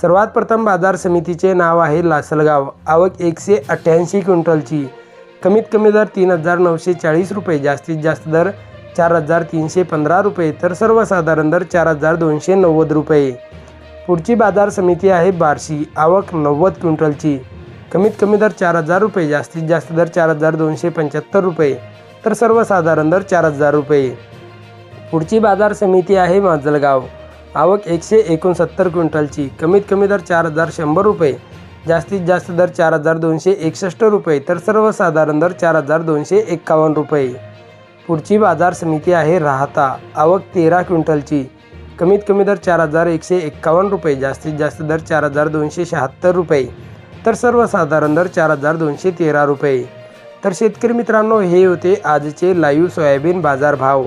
सर्वात प्रथम बाजार समितीचे नाव आहे लासलगाव. आवक एकशे अठ्ठ्याऐंशी क्विंटलची. कमीत कमी दर तीन हजार नऊशे चाळीस रुपये जास्तीत जास्त दर चार हजार तीनशे पंधरा रुपये तर सर्वसाधारण दर चार हजार दोनशे नव्वद रुपये. पुढची बाजार समिती आहे बार्शी. आवक नव्वद क्विंटलची. कमीत कमी दर चार हजार रुपये जास्तीत जास्त दर चार हजार दोनशे पंच्याहत्तर रुपये तर सर्वसाधारण दर चार हजार रुपये. पुढची बाजार समिती आहे माजलगाव. आवक एकशे एकोणसत्तर क्विंटलची. कमीत कमी दर चार हजार शंभर रुपये. जास्तीत जास्त दर चार हजार दोनशे एकसष्ट रुपये. तर सर्वसाधारण दर चार हजार दोनशे एक्कावन्न रुपये. पुढची बाजार समिती आहे राहता. आवक तेरा क्विंटलची. कमीत कमी दर चार हजार एकशे एक्कावन्न रुपये. जास्तीत जास्त दर चार हजार दोनशे शहात्तर रुपये. तर सर्वसाधारण दर चार हजार दोनशे तेरा रुपये. तर शेतकरी मित्रांनो हे होते आजचे लाईव्ह सोयाबीन बाजार भाव